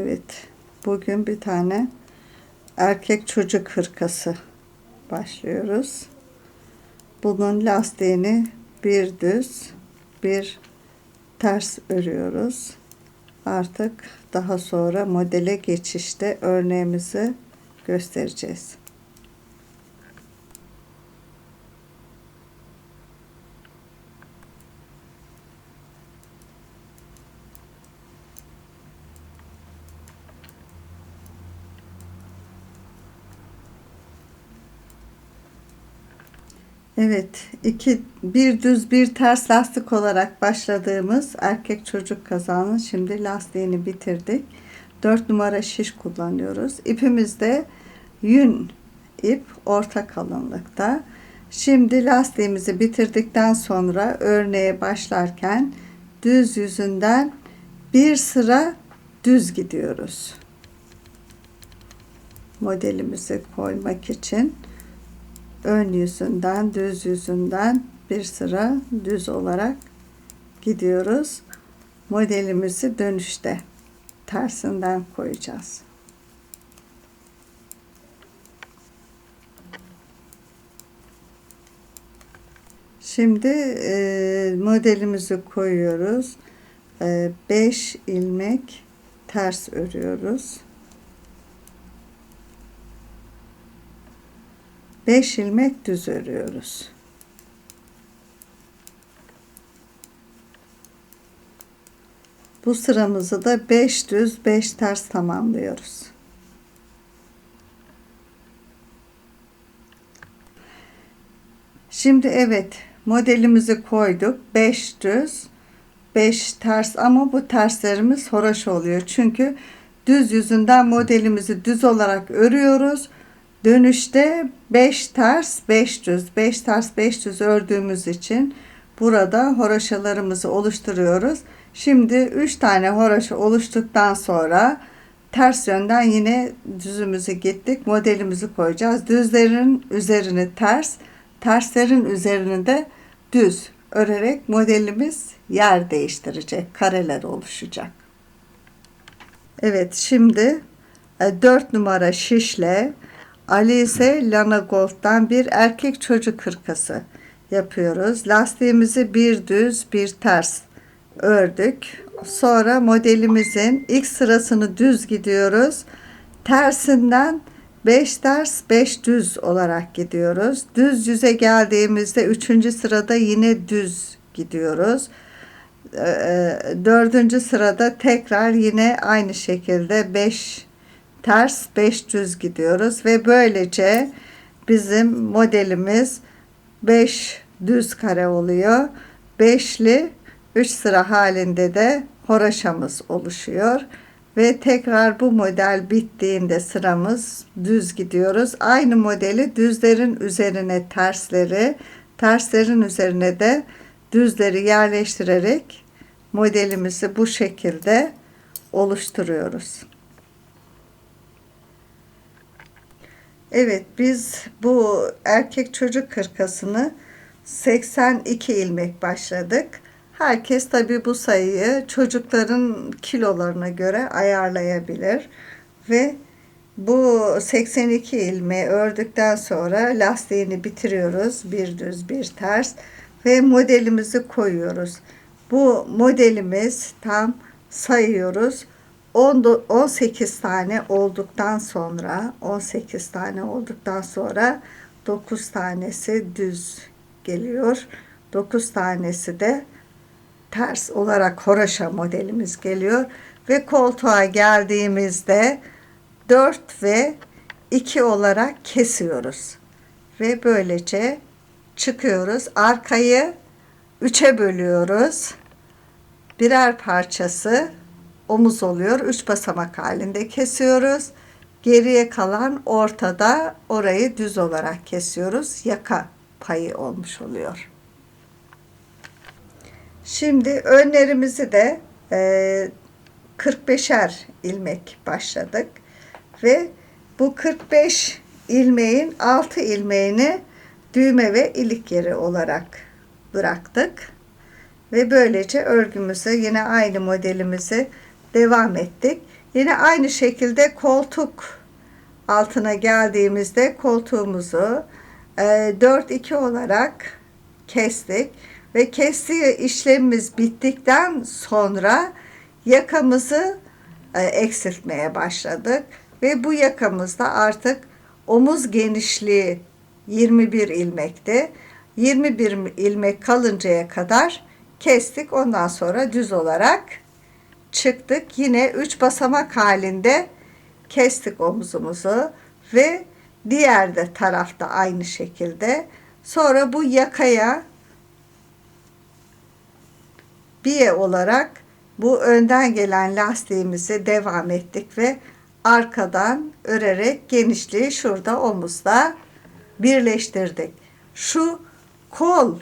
Evet. Bugün bir tane erkek çocuk hırkası başlıyoruz. Bunun lastiğini bir düz, bir ters örüyoruz. Artık daha sonra modele geçişte örneğimizi göstereceğiz. Evet, iki bir düz bir ters lastik olarak başladığımız erkek çocuk kazağının şimdi lastiğini bitirdik. 4 numara şiş kullanıyoruz. İpimiz de yün ip orta kalınlıkta. Şimdi lastiğimizi bitirdikten sonra örneğe başlarken düz yüzünden bir sıra düz gidiyoruz. Modelimizi koymak için ön yüzünden düz yüzünden bir sıra düz olarak gidiyoruz. Modelimizi dönüşte tersinden koyacağız. Şimdi e, modelimizi koyuyoruz. 5 e, ilmek ters örüyoruz. 5 ilmek düz örüyoruz. Bu sıramızı da 5 düz 5 ters tamamlıyoruz. Şimdi evet modelimizi koyduk. 5 düz 5 ters ama bu terslerimiz horoş oluyor. Çünkü düz yüzünden modelimizi düz olarak örüyoruz. Dönüşte 5 ters 5 düz 5 ters 5 düz ördüğümüz için burada horoşalarımızı oluşturuyoruz. Şimdi 3 tane horoşa oluştuktan sonra ters yönden yine düzümüzü gittik. Modelimizi koyacağız. Düzlerin üzerini ters, terslerin üzerini de düz örerek modelimiz yer değiştirecek. Kareler oluşacak. Evet şimdi 4 e, numara şişle Ali ise Lana Golf'tan bir erkek çocuk hırkası yapıyoruz. Lastiğimizi bir düz bir ters ördük. Sonra modelimizin ilk sırasını düz gidiyoruz. Tersinden 5 ters 5 düz olarak gidiyoruz. Düz yüze geldiğimizde 3. sırada yine düz gidiyoruz. Ee, dördüncü sırada tekrar yine aynı şekilde 5 ters 5 düz gidiyoruz ve böylece bizim modelimiz 5 düz kare oluyor. Beşli 3 sıra halinde de horaşamız oluşuyor. Ve tekrar bu model bittiğinde sıramız düz gidiyoruz. Aynı modeli düzlerin üzerine tersleri, terslerin üzerine de düzleri yerleştirerek modelimizi bu şekilde oluşturuyoruz. Evet biz bu erkek çocuk kırkasını 82 ilmek başladık. Herkes tabi bu sayıyı çocukların kilolarına göre ayarlayabilir. Ve bu 82 ilmeği ördükten sonra lastiğini bitiriyoruz. Bir düz bir ters ve modelimizi koyuyoruz. Bu modelimiz tam sayıyoruz. 18 tane olduktan sonra 18 tane olduktan sonra 9 tanesi düz geliyor. 9 tanesi de ters olarak horoşa modelimiz geliyor ve koltuğa geldiğimizde 4 ve 2 olarak kesiyoruz. Ve böylece çıkıyoruz. Arkayı 3'e bölüyoruz. Birer parçası omuz oluyor. Üç basamak halinde kesiyoruz. Geriye kalan ortada orayı düz olarak kesiyoruz. Yaka payı olmuş oluyor. Şimdi önlerimizi de e, 45'er ilmek başladık. Ve bu 45 ilmeğin 6 ilmeğini düğme ve ilik yeri olarak bıraktık. Ve böylece örgümüzü yine aynı modelimizi devam ettik. Yine aynı şekilde koltuk altına geldiğimizde koltuğumuzu e, 4-2 olarak kestik ve kestiği işlemimiz bittikten sonra yakamızı e, eksiltmeye başladık ve bu yakamızda artık omuz genişliği 21 ilmekti. 21 ilmek kalıncaya kadar kestik. Ondan sonra düz olarak çıktık. Yine 3 basamak halinde kestik omuzumuzu ve diğer de tarafta aynı şekilde. Sonra bu yakaya biye olarak bu önden gelen lastiğimizi devam ettik ve arkadan örerek genişliği şurada omuzda birleştirdik. Şu kol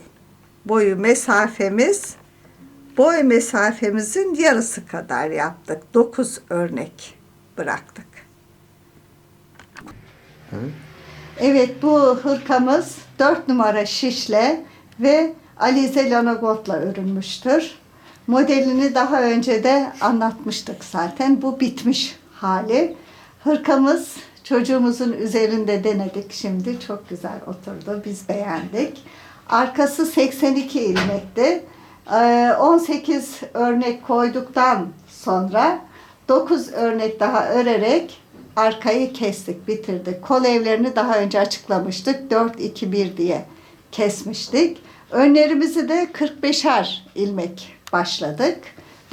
boyu mesafemiz boy mesafemizin yarısı kadar yaptık. 9 örnek bıraktık. Evet. Evet bu hırkamız 4 numara şişle ve alize lanagotla örülmüştür. Modelini daha önce de anlatmıştık zaten. Bu bitmiş hali. Hırkamız çocuğumuzun üzerinde denedik şimdi. Çok güzel oturdu. Biz beğendik. Arkası 82 ilmekti. Ee, 18 örnek koyduktan sonra 9 örnek daha örerek arkayı kestik, bitirdik. Kol evlerini daha önce açıklamıştık. 4-2-1 diye kesmiştik. Önlerimizi de 45'er ilmek başladık.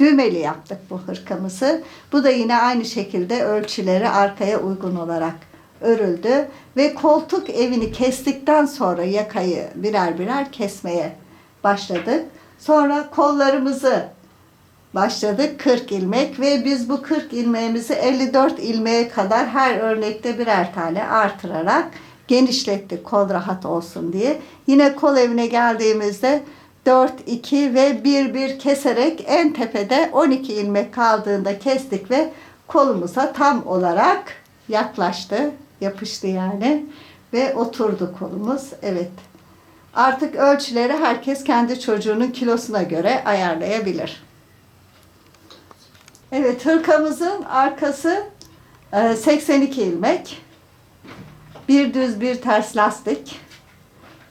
Düğmeli yaptık bu hırkamızı. Bu da yine aynı şekilde ölçüleri arkaya uygun olarak örüldü. Ve koltuk evini kestikten sonra yakayı birer birer kesmeye başladık. Sonra kollarımızı başladık 40 ilmek ve biz bu 40 ilmeğimizi 54 ilmeğe kadar her örnekte birer tane artırarak genişlettik kol rahat olsun diye. Yine kol evine geldiğimizde 4 2 ve 1 1 keserek en tepede 12 ilmek kaldığında kestik ve kolumuza tam olarak yaklaştı, yapıştı yani ve oturdu kolumuz. Evet. Artık ölçüleri herkes kendi çocuğunun kilosuna göre ayarlayabilir. Evet, hırkamızın arkası e, 82 ilmek. Bir düz bir ters lastik.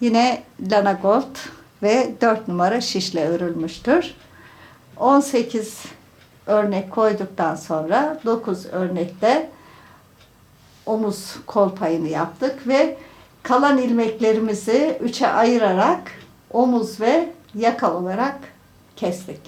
Yine Lana Gold ve 4 numara şişle örülmüştür. 18 örnek koyduktan sonra 9 örnekte omuz kol payını yaptık ve kalan ilmeklerimizi üçe ayırarak omuz ve yaka olarak kestik.